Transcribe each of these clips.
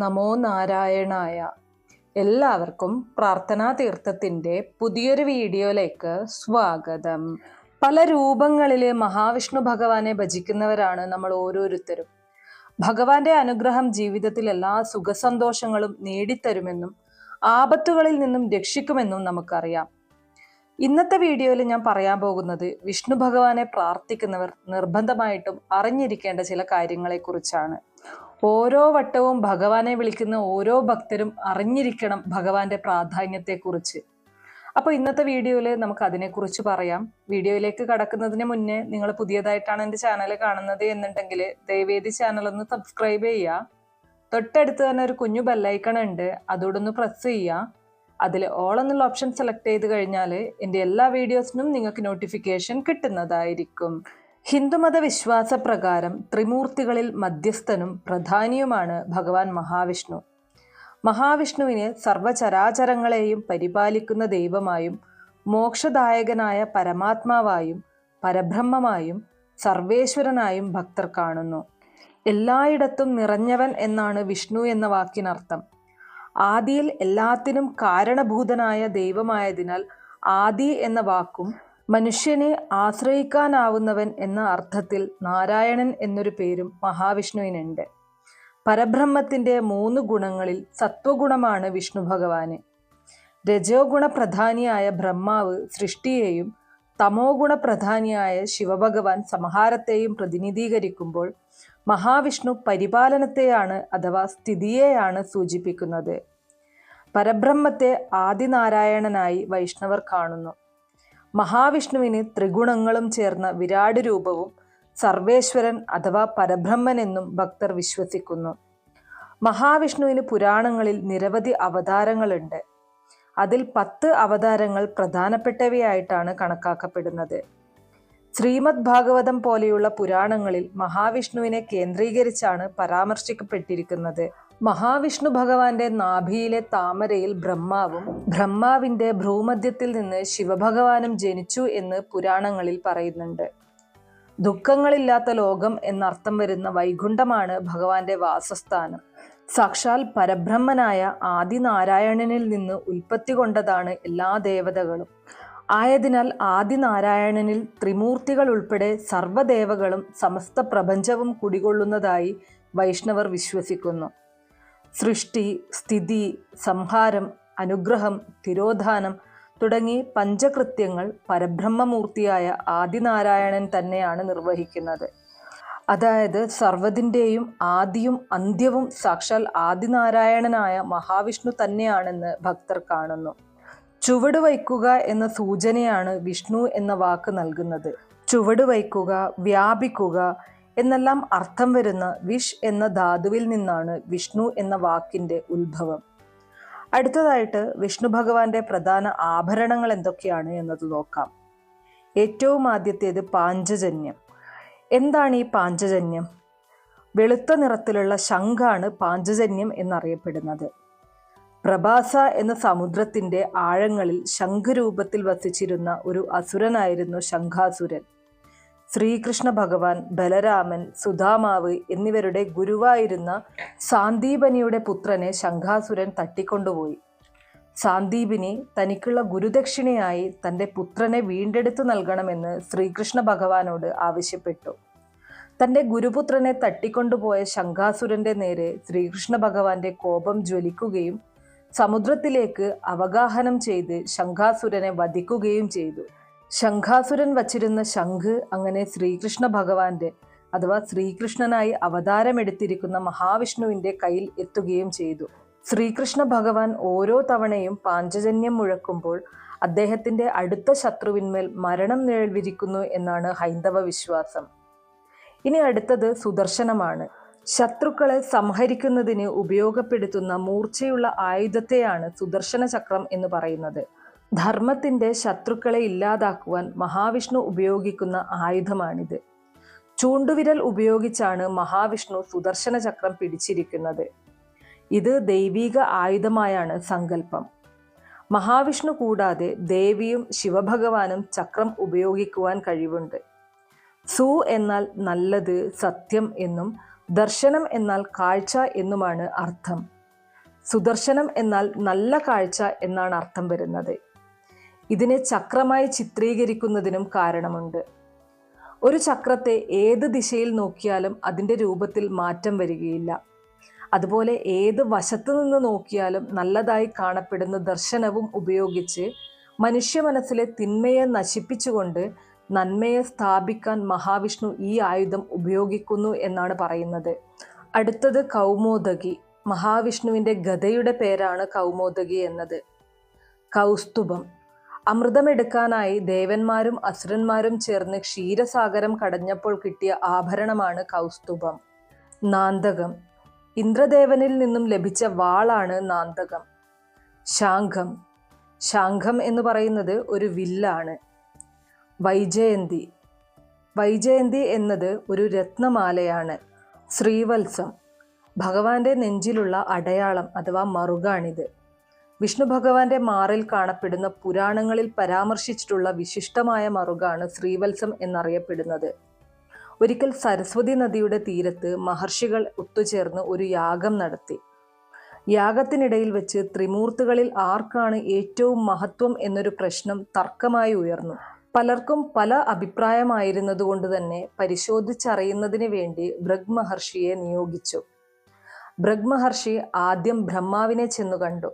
നമോ നാരായണായ എല്ലാവർക്കും പ്രാർത്ഥനാ തീർത്ഥത്തിന്റെ പുതിയൊരു വീഡിയോയിലേക്ക് സ്വാഗതം. പല രൂപങ്ങളിൽ മഹാവിഷ്ണു ഭഗവാനെ ഭജിക്കുന്നവരാണ് നമ്മൾ ഓരോരുത്തരും. ഭഗവാന്റെ അനുഗ്രഹം ജീവിതത്തിൽ എല്ലാ സുഖസന്തോഷങ്ങളും നേടിത്തരുമെന്നും ആപത്തുകളിൽ നിന്നും രക്ഷിക്കുമെന്നും നമുക്കറിയാം. ഇന്നത്തെ വീഡിയോയിൽ ഞാൻ പറയാൻ പോകുന്നത് വിഷ്ണു ഭഗവാനെ പ്രാർത്ഥിക്കുന്നവർ നിർബന്ധമായിട്ടും അറിഞ്ഞിരിക്കേണ്ട ചില കാര്യങ്ങളെക്കുറിച്ചാണ്. ഓരോ വട്ടവും ഭഗവാനെ വിളിക്കുന്ന ഓരോ ഭക്തരും അറിഞ്ഞിരിക്കണം ഭഗവാന്റെ പ്രാധാന്യത്തെക്കുറിച്ച്. അപ്പോൾ ഇന്നത്തെ വീഡിയോയിൽ നമുക്ക് അതിനെക്കുറിച്ച് പറയാം. വീഡിയോയിലേക്ക് കടക്കുന്നതിന് മുന്നേ നിങ്ങൾ പുതിയതായിട്ടാണ് എന്റെ ചാനൽ കാണുന്നത് എന്നുണ്ടെങ്കിൽ ദയവേദി ചാനൽ ഒന്ന് സബ്സ്ക്രൈബ് ചെയ്യുക. തൊട്ടടുത്ത് തന്നെ ഒരു കുഞ്ഞു ബെല്ലൈക്കൺ ഉണ്ട്. അതോടൊന്ന് പ്രസ് ചെയ്യുക. അതിൽ ഓൾ എന്നുള്ള ഓപ്ഷൻ സെലക്ട് ചെയ്ത് കഴിഞ്ഞാൽ എന്റെ എല്ലാ വീഡിയോസിനും നിങ്ങൾക്ക് നോട്ടിഫിക്കേഷൻ കിട്ടുന്നതായിരിക്കും. ഹിന്ദുമത വിശ്വാസ പ്രകാരം ത്രിമൂർത്തികളിൽ മധ്യസ്ഥനും പ്രധാനിയുമാണ് ഭഗവാൻ മഹാവിഷ്ണു. മഹാവിഷ്ണുവിന് സർവചരാചരങ്ങളെയും പരിപാലിക്കുന്ന ദൈവമായും മോക്ഷദായകനായ പരമാത്മാവായും പരബ്രഹ്മമായും സർവേശ്വരനായും ഭക്തർ കാണുന്നു. എല്ലായിടത്തും നിറഞ്ഞവൻ എന്നാണ് വിഷ്ണു എന്ന വാക്കിനർത്ഥം. ആദിയിൽ എല്ലാത്തിനും കാരണഭൂതനായ ദൈവമായതിനാൽ ആദി എന്ന വാക്കും മനുഷ്യനെ ആശ്രയിക്കാനാവുന്നവൻ എന്ന അർത്ഥത്തിൽ നാരായണൻ എന്നൊരു പേരും മഹാവിഷ്ണുവിനുണ്ട്. പരബ്രഹ്മത്തിന്റെ മൂന്ന് ഗുണങ്ങളിൽ സത്വഗുണമാണ് വിഷ്ണു ഭഗവാന്. രജോ ഗുണപ്രധാനിയായ ബ്രഹ്മാവ് സൃഷ്ടിയെയും തമോ ഗുണപ്രധാനിയായ ശിവഭഗവാൻ സംഹാരത്തെയും പ്രതിനിധീകരിക്കുമ്പോൾ മഹാവിഷ്ണു പരിപാലനത്തെയാണ് അഥവാ സ്ഥിതിയെയാണ് സൂചിപ്പിക്കുന്നത്. പരബ്രഹ്മത്തെ ആദിനാരായണനായി വൈഷ്ണവർ കാണുന്നു. മഹാവിഷ്ണുവിന് ത്രിഗുണങ്ങളും ചേർന്ന വിരാട് രൂപവും സർവേശ്വരൻ അഥവാ പരബ്രഹ്മൻ എന്നും ഭക്തർ വിശ്വസിക്കുന്നു. മഹാവിഷ്ണുവിന് പുരാണങ്ങളിൽ നിരവധി അവതാരങ്ങളുണ്ട്. അതിൽ പത്ത് അവതാരങ്ങൾ പ്രധാനപ്പെട്ടവയായിട്ടാണ് കണക്കാക്കപ്പെടുന്നത്. ശ്രീമദ് ഭാഗവതം പോലെയുള്ള പുരാണങ്ങളിൽ മഹാവിഷ്ണുവിനെ കേന്ദ്രീകരിച്ചാണ് പരാമർശിക്കപ്പെട്ടിരിക്കുന്നത്. മഹാവിഷ്ണു ഭഗവാന്റെ നാഭിയിലെ താമരയിൽ ബ്രഹ്മാവും ബ്രഹ്മാവിന്റെ ഭ്രൂമധ്യത്തിൽ നിന്ന് ശിവഭഗവാനും ജനിച്ചു എന്ന് പുരാണങ്ങളിൽ പറയുന്നുണ്ട്. ദുഃഖങ്ങളില്ലാത്ത ലോകം എന്നർത്ഥം വരുന്ന വൈകുണ്ഠമാണ് ഭഗവാന്റെ വാസസ്ഥാനം. സാക്ഷാൽ പരബ്രഹ്മനായ ആദിനാരായണനിൽ നിന്ന് ഉൽപ്പത്തി കൊണ്ടതാണ് എല്ലാ ദേവതകളും. ആയതിനാൽ ആദിനാരായണനിൽ ത്രിമൂർത്തികൾ ഉൾപ്പെടെ സർവദേവകളും സമസ്ത പ്രപഞ്ചവും കുടികൊള്ളുന്നതായി വൈഷ്ണവർ വിശ്വസിക്കുന്നു. സൃഷ്ടി സ്ഥിതി സംഹാരം അനുഗ്രഹം തിരോധാനം തുടങ്ങി പഞ്ചകൃത്യങ്ങൾ പരബ്രഹ്മമൂർത്തിയായ ആദിനാരായണൻ തന്നെയാണ് നിർവഹിക്കുന്നത്. അതായത് സർവതിന്റെയും ആദിയും അന്ത്യവും സാക്ഷാൽ ആദിനാരായണനായ മഹാവിഷ്ണു തന്നെയാണെന്ന് ഭക്തർ കാണുന്നു. ചുവട് വയ്ക്കുക എന്ന സൂചനയാണ് വിഷ്ണു എന്ന വാക്ക് നൽകുന്നത്. ചുവട് വയ്ക്കുക വ്യാപിക്കുക എന്നെല്ലാം അർത്ഥം വരുന്ന വിഷ് എന്ന ധാതുവിൽ നിന്നാണ് വിഷ്ണു എന്ന വാക്കിന്റെ ഉത്ഭവം. അടുത്തതായിട്ട് വിഷ്ണു ഭഗവാന്റെ പ്രധാന ആഭരണങ്ങൾ എന്തൊക്കെയാണ് എന്നത് നോക്കാം. ഏറ്റവും ആദ്യത്തേത് പാഞ്ചജന്യം. എന്താണ് ഈ പാഞ്ചജന്യം? വെളുത്ത നിറത്തിലുള്ള ശംഖാണ് പാഞ്ചജന്യം എന്നറിയപ്പെടുന്നത്. പ്രഭാസ എന്ന സമുദ്രത്തിന്റെ ആഴങ്ങളിൽ ശംഖരൂപത്തിൽ വസിച്ചിരുന്ന ഒരു അസുരനായിരുന്നു ശംഖാസുരൻ. ശ്രീകൃഷ്ണ ഭഗവാൻ ബലരാമൻ സുധാമാവ് എന്നിവരുടെ ഗുരുവായിരുന്ന സാന്ദീപനിയുടെ പുത്രനെ ശംഖാസുരൻ തട്ടിക്കൊണ്ടുപോയി. സാന്ദീപിനി തനിക്കുള്ള ഗുരുദക്ഷിണയായി തന്റെ പുത്രനെ വീണ്ടെടുത്തു നൽകണമെന്ന് ശ്രീകൃഷ്ണ ഭഗവാനോട് ആവശ്യപ്പെട്ടു. തന്റെ ഗുരുപുത്രനെ തട്ടിക്കൊണ്ടുപോയ ശംഖാസുരന്റെ നേരെ ശ്രീകൃഷ്ണ ഭഗവാന്റെ കോപം ജ്വലിക്കുകയും സമുദ്രത്തിലേക്ക് അവഗാഹനം ചെയ്ത് ശംഖാസുരനെ വധിക്കുകയും ചെയ്തു. ശംഖാസുരൻ വച്ചിരുന്ന ശംഖ് അങ്ങനെ ശ്രീകൃഷ്ണ ഭഗവാന്റെ അഥവാ ശ്രീകൃഷ്ണനായി അവതാരമെടുത്തിരിക്കുന്ന മഹാവിഷ്ണുവിന്റെ കയ്യിൽ എത്തുകയും ചെയ്തു. ശ്രീകൃഷ്ണ ഭഗവാൻ ഓരോ തവണയും പാഞ്ചജന്യം മുഴക്കുമ്പോൾ അദ്ദേഹത്തിന്റെ അടുത്ത ശത്രുവിന്മേൽ മരണം നിഴൽവിരിക്കുന്നു എന്നാണ് ഹൈന്ദവ വിശ്വാസം. ഇനി അടുത്തത് സുദർശനമാണ്. ശത്രുക്കളെ സംഹരിക്കുന്നതിന് ഉപയോഗപ്പെടുത്തുന്ന മൂർച്ചയുള്ള ആയുധത്തെയാണ് സുദർശന ചക്രം എന്ന് പറയുന്നത്. ധർമ്മത്തിന്റെ ശത്രുക്കളെ ഇല്ലാതാക്കുവാൻ മഹാവിഷ്ണു ഉപയോഗിക്കുന്ന ആയുധമാണിത്. ചൂണ്ടുവിരൽ ഉപയോഗിച്ചാണ് മഹാവിഷ്ണു സുദർശന ചക്രം പിടിച്ചിരിക്കുന്നത്. ഇത് ദൈവീക ആയുധമായാണ് സങ്കല്പം. മഹാവിഷ്ണു കൂടാതെ ദേവിയും ശിവഭഗവാനും ചക്രം ഉപയോഗിക്കുവാൻ കഴിവുണ്ട്. സു എന്നാൽ നല്ലത് സത്യം എന്നും ദർശനം എന്നാൽ കാഴ്ച എന്നുമാണ് അർത്ഥം. സുദർശനം എന്നാൽ നല്ല കാഴ്ച എന്നാണ് അർത്ഥം വരുന്നത്. ഇതിനെ ചക്രമായി ചിത്രീകരിക്കുന്നതിനും കാരണമുണ്ട്. ഒരു ചക്രത്തെ ഏത് ദിശയിൽ നോക്കിയാലും അതിന്റെ രൂപത്തിൽ മാറ്റം വരികയില്ല. അതുപോലെ ഏത് വശത്തു നിന്ന് നോക്കിയാലും നല്ലതായി കാണപ്പെടുന്ന ദർശനവും ഉപയോഗിച്ച് മനുഷ്യ മനസ്സിലെ തിന്മയെ നശിപ്പിച്ചുകൊണ്ട് നന്മയെ സ്ഥാപിക്കാൻ മഹാവിഷ്ണു ഈ ആയുധം ഉപയോഗിക്കുന്നു എന്നാണ് പറയുന്നത്. അടുത്തത് കൗമോദകി. മഹാവിഷ്ണുവിന്റെ ഗതയുടെ പേരാണ് കൗമോദകി എന്നത്. കൗസ്തുഭം. അമൃതമെടുക്കാനായി ദേവന്മാരും അസുരന്മാരും ചേർന്ന് ക്ഷീരസാഗരം കടഞ്ഞപ്പോൾ കിട്ടിയ ആഭരണമാണ് കൗസ്തുഭം. നാന്തകം. ഇന്ദ്രദേവനിൽ നിന്നും ലഭിച്ച വാളാണ് നാന്തകം. ശാംഖം. ശാംഖം എന്ന് പറയുന്നത് ഒരു വില്ലാണ്. വൈജയന്തി. വൈജയന്തി എന്നത് ഒരു രത്നമാലയാണ്. ശ്രീവത്സം. ഭഗവാന്റെ നെഞ്ചിലുള്ള അടയാളം അഥവാ മറുകാണിത്. വിഷ്ണു ഭഗവാന്റെ മാറിൽ കാണപ്പെടുന്ന പുരാണങ്ങളിൽ പരാമർശിച്ചിട്ടുള്ള വിശിഷ്ടമായ മറുകാണ് ശ്രീവത്സം എന്നറിയപ്പെടുന്നത്. ഒരിക്കൽ സരസ്വതി നദിയുടെ തീരത്ത് മഹർഷികൾ ഒത്തുചേർന്ന് ഒരു യാഗം നടത്തി. യാഗത്തിനിടയിൽ വെച്ച് ത്രിമൂർത്തികളിൽ ആർക്കാണ് ഏറ്റവും മഹത്വം എന്നൊരു പ്രശ്നം തർക്കമായി ഉയർന്നു. പലർക്കും പല അഭിപ്രായമായിരുന്നതുകൊണ്ട് തന്നെ പരിശോധിച്ചറിയുന്നതിന് വേണ്ടി ഭൃഗ് മഹർഷിയെ നിയോഗിച്ചു. ഭൃഗ് മഹർഷി ആദ്യം ബ്രഹ്മാവിനെ ചെന്നു കണ്ടു.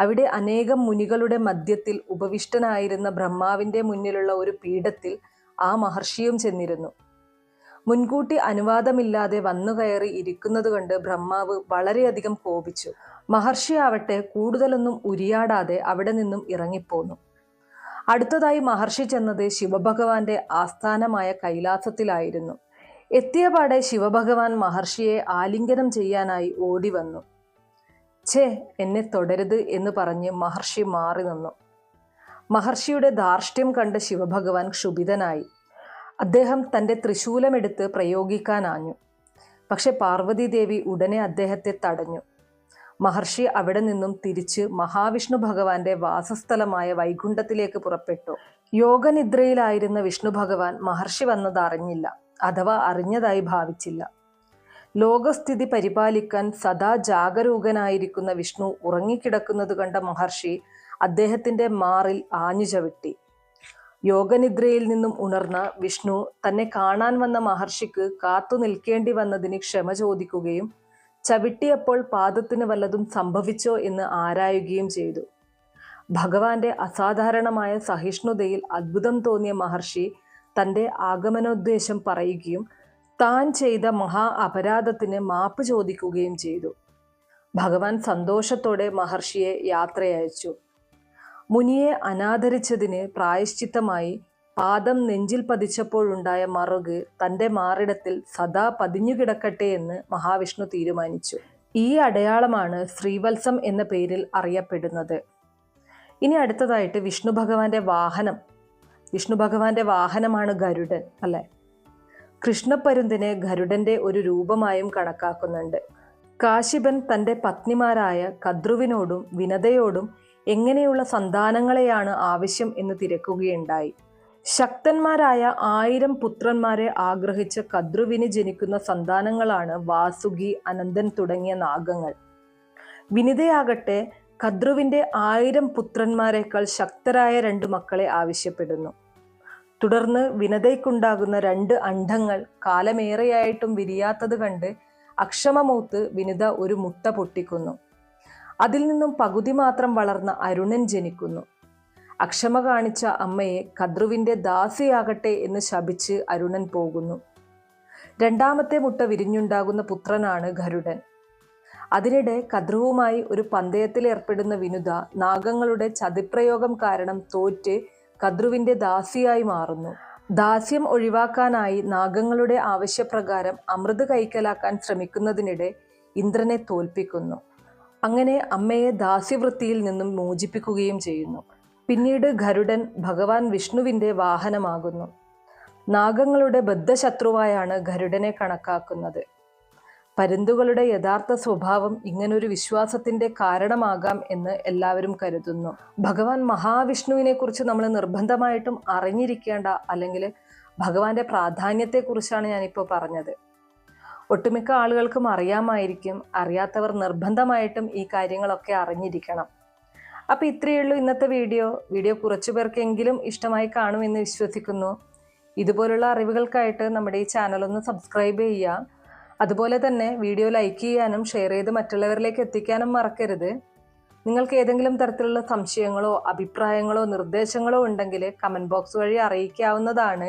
അവിടെ അനേകം മുനികളുടെ മധ്യത്തിൽ ഉപവിഷ്ടനായിരുന്ന ബ്രഹ്മാവിന്റെ മുന്നിലുള്ള ഒരു പീഠത്തിൽ ആ മഹർഷിയും ചെന്നിരുന്നു. മുൻകൂട്ടി അനുവാദമില്ലാതെ വന്നു കയറി ഇരിക്കുന്നത് കണ്ട് ബ്രഹ്മാവ് വളരെയധികം കോപിച്ചു. മഹർഷി ആവട്ടെ കൂടുതലൊന്നും ഉരിയാടാതെ അവിടെ നിന്നും ഇറങ്ങിപ്പോന്നു. അടുത്തതായി മഹർഷി ചെന്നത് ശിവഭഗവാന്റെ ആസ്ഥാനമായ കൈലാസത്തിലായിരുന്നു. എത്തിയപാടെ ശിവഭഗവാൻ മഹർഷിയെ ആലിംഗനം ചെയ്യാനായി ഓടി വന്നു. ഛേ എന്നെ തുടരുത് എന്ന് പറഞ്ഞ് മഹർഷി മാറി നിന്നു. മഹർഷിയുടെ ധാർഷ്ട്യം കണ്ട ശിവഭഗവാൻ ക്ഷുഭിതനായി. അദ്ദേഹം തന്റെ തൃശൂലമെടുത്ത് പ്രയോഗിക്കാനാഞ്ഞു പക്ഷെ പാർവതീദേവി ഉടനെ അദ്ദേഹത്തെ തടഞ്ഞു. മഹർഷി അവിടെ നിന്നും തിരിച്ച് മഹാവിഷ്ണു ഭഗവാന്റെ വാസസ്ഥലമായ വൈകുണ്ഠത്തിലേക്ക് പുറപ്പെട്ടു. യോഗനിദ്രയിലായിരുന്ന വിഷ്ണു ഭഗവാൻ മഹർഷി വന്നത് അറിഞ്ഞില്ല അഥവാ അറിഞ്ഞതായി ഭാവിച്ചില്ല. ലോകസ്ഥിതി പരിപാലിക്കാൻ സദാ ജാഗരൂകനായിരിക്കുന്ന വിഷ്ണു ഉറങ്ങിക്കിടക്കുന്നത് കണ്ട മഹർഷി അദ്ദേഹത്തിന്റെ മാറിൽ ആഞ്ഞു ചവിട്ടി. യോഗനിദ്രയിൽ നിന്നും ഉണർന്ന വിഷ്ണു തന്നെ കാണാൻ വന്ന മഹർഷിക്ക് കാത്തു നിൽക്കേണ്ടി വന്നതിന് ക്ഷമ ചോദിക്കുകയും ചവിട്ടിയപ്പോൾ പാദത്തിന് വല്ലതും സംഭവിച്ചോ എന്ന് ആരായുകയും ചെയ്തു. ഭഗവാന്റെ അസാധാരണമായ സഹിഷ്ണുതയിൽ അത്ഭുതം തോന്നിയ മഹർഷി തന്റെ ആഗമനോദ്ദേശം പറയുകയും താൻ ചെയ്ത മഹാ അപരാധത്തിന് മാപ്പ് ചോദിക്കുകയും ചെയ്തു. ഭഗവാൻ സന്തോഷത്തോടെ മഹർഷിയെ യാത്രയയച്ചു. മുനിയെ അനാദരിച്ചതിന് പ്രായശ്ചിത്തമായി പാദം നെഞ്ചിൽ പതിച്ചപ്പോഴുണ്ടായ മറുക് തന്റെ മാറിടത്തിൽ സദാ പതിഞ്ഞുകിടക്കട്ടെ എന്ന് മഹാവിഷ്ണു തീരുമാനിച്ചു. ഈ അടയാളമാണ് ശ്രീവത്സം എന്ന പേരിൽ അറിയപ്പെടുന്നത്. ഇനി അടുത്തതായിട്ട് വിഷ്ണു ഭഗവാന്റെ വാഹനം. വിഷ്ണു ഭഗവാന്റെ വാഹനമാണ് ഗരുഡൻ അല്ലെ? കൃഷ്ണപ്പരുന്തിനെ ഗരുഡന്റെ ഒരു രൂപമായും കണക്കാക്കുന്നുണ്ട്. കാശിപൻ തന്റെ പത്നിമാരായ കദ്രുവിനോടും വിനതയോടും എങ്ങനെയുള്ള സന്താനങ്ങളെയാണ് ആവശ്യം എന്ന് തിരക്കുകയുണ്ടായി. ശക്തന്മാരായ ആയിരം പുത്രന്മാരെ ആഗ്രഹിച്ച കദ്രുവിന് ജനിക്കുന്ന സന്താനങ്ങളാണ് വാസുകി അനന്തൻ തുടങ്ങിയ നാഗങ്ങൾ. വിനിതയാകട്ടെ കദ്രുവിന്റെ ആയിരം പുത്രന്മാരെക്കാൾ ശക്തരായ രണ്ട് മക്കളെ ആവശ്യപ്പെടുന്നു. തുടർന്ന് വിനതയ്ക്കുണ്ടാകുന്ന രണ്ട് അണ്ഡങ്ങൾ കാലമേറെയായിട്ടും വിരിയാത്തത് കണ്ട് അക്ഷമമൂത്ത് വിനിത ഒരു മുട്ട പൊട്ടിക്കുന്നു. അതിൽ നിന്നും പകുതി മാത്രം വളർന്ന അരുണൻ ജനിക്കുന്നു. അക്ഷമ കാണിച്ച അമ്മയെ കദ്രുവിന്റെ ദാസിയാകട്ടെ എന്ന് ശപിച്ച് അരുണൻ പോകുന്നു. രണ്ടാമത്തെ മുട്ട വിരിഞ്ഞുണ്ടാകുന്ന പുത്രനാണ് ഗരുഡൻ അതിനിടെ കദ്രുവുമായി ഒരു പന്തയത്തിൽ ഏർപ്പെടുന്ന വിനുത നാഗങ്ങളുടെ ചതിപ്രയോഗം കാരണം തോറ്റ് കദ്രുവിന്റെ ദാസിയായി മാറുന്നു. ദാസ്യം ഒഴിവാക്കാനായി നാഗങ്ങളുടെ ആവശ്യപ്രകാരം അമൃത് കൈക്കലാക്കാൻ ശ്രമിക്കുന്നതിനിടെ ഇന്ദ്രനെ തോൽപ്പിക്കുന്നു. അങ്ങനെ അമ്മയെ ദാസ്യവൃത്തിയിൽ നിന്നും മോചിപ്പിക്കുകയും ചെയ്യുന്നു. പിന്നീട് ഗരുഡൻ ഭഗവാൻ വിഷ്ണുവിന്റെ വാഹനമാകുന്നു. നാഗങ്ങളുടെ ബദ്ധശത്രുവായാണ് ഗരുഡനെ കണക്കാക്കുന്നത്. പരുന്തുകളുടെ യഥാർത്ഥ സ്വഭാവം ഇങ്ങനൊരു വിശ്വാസത്തിന്റെ കാരണമാകാം എന്ന് എല്ലാവരും കരുതുന്നു. ഭഗവാൻ മഹാവിഷ്ണുവിനെ കുറിച്ച് നമ്മൾ നിർബന്ധമായിട്ടും അറിഞ്ഞിരിക്കേണ്ട അല്ലെങ്കിൽ ഭഗവാന്റെ പ്രാധാന്യത്തെക്കുറിച്ചാണ് ഞാനിപ്പോൾ പറഞ്ഞത്. ഒട്ടുമിക്ക ആളുകൾക്കും അറിയാമായിരിക്കും അറിയാത്തവർ നിർബന്ധമായിട്ടും ഈ കാര്യങ്ങളൊക്കെ അറിഞ്ഞിരിക്കണം. അപ്പോൾ ഇത്രയേ ഉള്ളൂ ഇന്നത്തെ വീഡിയോ. വീഡിയോ കുറച്ചു പേർക്കെങ്കിലും ഇഷ്ടമായി കാണുമെന്ന് വിശ്വസിക്കുന്നു. ഇതുപോലുള്ള അറിവുകൾക്കായിട്ട് നമ്മുടെ ഈ ചാനൽ ഒന്ന് സബ്സ്ക്രൈബ് ചെയ്യുക. അതുപോലെ തന്നെ വീഡിയോ ലൈക്ക് ചെയ്യാനും ഷെയർ ചെയ്ത് മറ്റുള്ളവരിലേക്ക് എത്തിക്കാനും മറക്കരുത്. നിങ്ങൾക്ക് ഏതെങ്കിലും തരത്തിലുള്ള സംശയങ്ങളോ അഭിപ്രായങ്ങളോ നിർദ്ദേശങ്ങളോ ഉണ്ടെങ്കിൽ കമന്റ് ബോക്സ് വഴി അറിയിക്കാവുന്നതാണ്.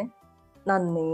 നന്ദി.